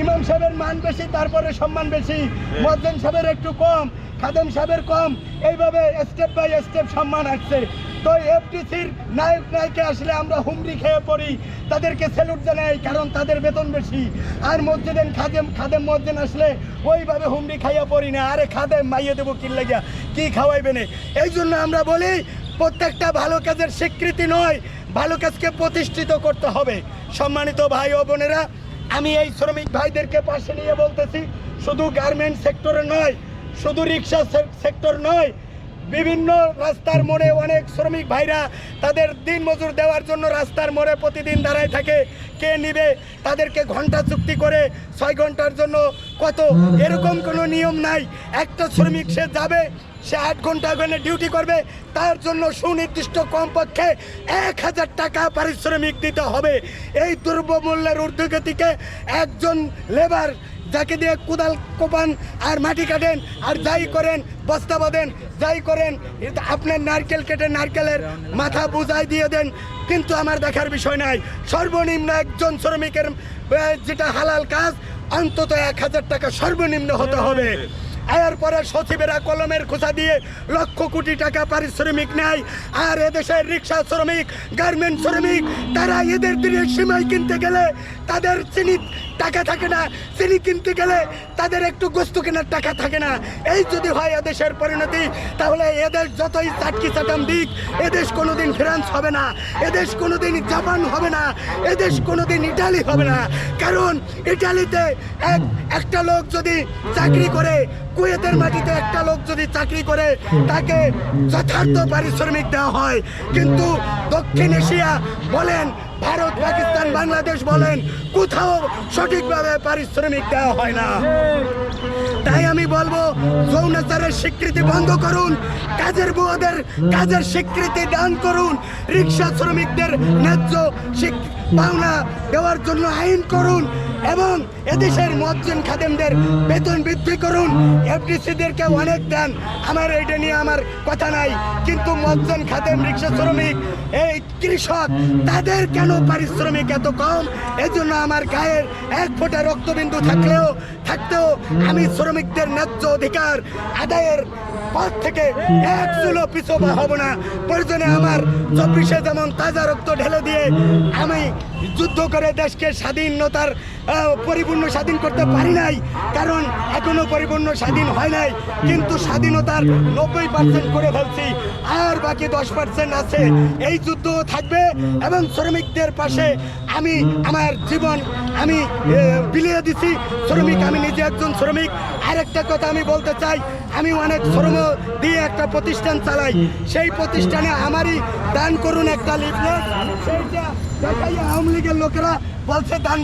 ইমাম সাহেবের মান বেশি তারপরে সম্মান বেশি। মজ্জেন সাহেবের একটু কম খাদেম সাহেবের কম। এইভাবে স্টেপ বাই স্টেপ সম্মান আসছে। তো এফটিসির নায়ক নায়িকা আসলে আমরা হুমড়ি খেয়ে পড়ি তাদেরকে স্যালুট জানাই কারণ তাদের বেতন বেশি। আর মসজিদেন খাদেম খাদেম মসজিদ আসলে ওইভাবে হুমড়ি খাইয়া পড়ি না। আরে খাদেম মাইয়ে দেবো কি লেগা কি খাওয়াইবে না? এই জন্য আমরা বলি প্রত্যেকটা ভালো কাজের স্বীকৃতি নয় ভালো কাজকে প্রতিষ্ঠিত করতে হবে। সম্মানিত ভাই ও বোনেরা আমি এই শ্রমিক ভাইদেরকে পাশে নিয়ে বলতেছি, শুধু গার্মেন্ট সেক্টরে নয়, শুধু রিক্সা সেক্টর নয়, বিভিন্ন রাস্তার মোড়ে অনেক শ্রমিক ভাইরা তাদের দিন মজুর দেওয়ার জন্য রাস্তার মোড়ে প্রতিদিন দাঁড়ায় থাকে। কে নিবে? তাদেরকে ঘণ্টা চুক্তি করে ছয় ঘণ্টার জন্য কত? এরকম কোনো নিয়ম নাই। একটা শ্রমিক সে যাবে, সে আট ঘণ্টা ওখানে ডিউটি করবে, তার জন্য সুনির্দিষ্ট কমপক্ষে এক হাজার টাকা পারিশ্রমিক দিতে হবে। এই দ্রব্যমূল্যের ঊর্ধ্বগতিকে একজন লেবার যাকে দিয়ে কোদাল কোপান আর মাটি কাটেন আর যাই করেন, বস্তা বাঁধেন, যাই করেন আপনার নারকেল কেটে নারকেলের মাথা বুঝাই দিয়ে দেন। কিন্তু আমার দেখার বিষয় নাই। সর্বনিম্ন একজন শ্রমিকের যেটা হালাল কাজ, অন্তত এক হাজার টাকা সর্বনিম্ন হতে হবে। এরপরে সচিবেরা কলমের খোঁচা দিয়ে লক্ষ কোটি টাকা পারিশ্রমিক নেয়। আর এদেশের রিক্সা শ্রমিক, গার্মেন্ট শ্রমিক, তারা এদের দিনে সীমায় কিনতে গেলে তাদের চিনি টাকা থাকে না। চিনি কিনতে গেলে তাদের একটু গোস্ত কেনার টাকা থাকে না। এই যদি হয় এদেশের পরিণতি, তাহলে এদেশ যতই চাটকি চাটাম দিক, এদেশ কোনোদিন ফ্রান্স হবে না, এদেশ কোনোদিন জাপান হবে না, এদেশ কোনোদিন ইটালি হবে না। কারণ ইটালিতে এক, একটা লোক যদি চাকরি করে কুয়েতের মাটিতে একটা লোক যদি চাকরি করে, তাকে যথার্থ পারিশ্রমিক দেওয়া হয়। কিন্তু দক্ষিণ এশিয়া বলেন, ভারত, পাকিস্তান, বাংলাদেশ বলেন, কোথাও সঠিকভাবে পারিশ্রমিক দেওয়া হয় না। তাই আমি বলব যৌনাচারের স্বীকৃতি বন্ধ করুন, কাজের বুয়াদের কাজের স্বীকৃতি দান করুন রিক্সা শ্রমিকদের ন্যায্য পাওনা দেওয়ার জন্য আইন করুন এবং এদেশের মজ্জিন খাদেমদের বেতন বৃদ্ধি করুন। এফডিসিদেরকে অনেক দেন। আমার এটা নিয়ে আমার কথা নাই। কিন্তু মজ্জিন খাদেম রিক্সা শ্রমিক, এই কৃষক, তাদের কেন পারিশ্রমিক এত কম? এজন্য আমার গায়ের এক ফোঁটা রক্তবিন্দু থাকলেও, থাকতেও আমি শ্রমিকদের ন্যায্য অধিকার আদায়ের পথ থেকে এক চুলো পিছু হব না। প্রয়োজনে আমার চব্বিশে যেমন তাজা রক্ত ঢেলে দিয়ে আমি যুদ্ধ করে দেশকে স্বাধীনতার পরিপূর্ণ স্বাধীন করতে পারি নাই। কারণ এখনও পরিপূর্ণ স্বাধীন হয় নাই। কিন্তু স্বাধীনতার নব্বই পার্সেন্ট করে ফেলছি। আর বাকি দশ পার্সেন্ট আছে। এই যুদ্ধ থাকবে এবং শ্রমিকদের পাশে আমি আমার জীবন আমি বিলিয়ে দিছি। শ্রমিক, আমি নিজে একজন শ্রমিক। আরেকটা কথা আমি বলতে চাই, আমি অনেক শ্রম দিয়ে একটা প্রতিষ্ঠান চালাই। সেই প্রতিষ্ঠানে আমারই দান করুন একটা লিফলেট সেইটা আওয়ামী লীগের লোকেরা বলছে, দান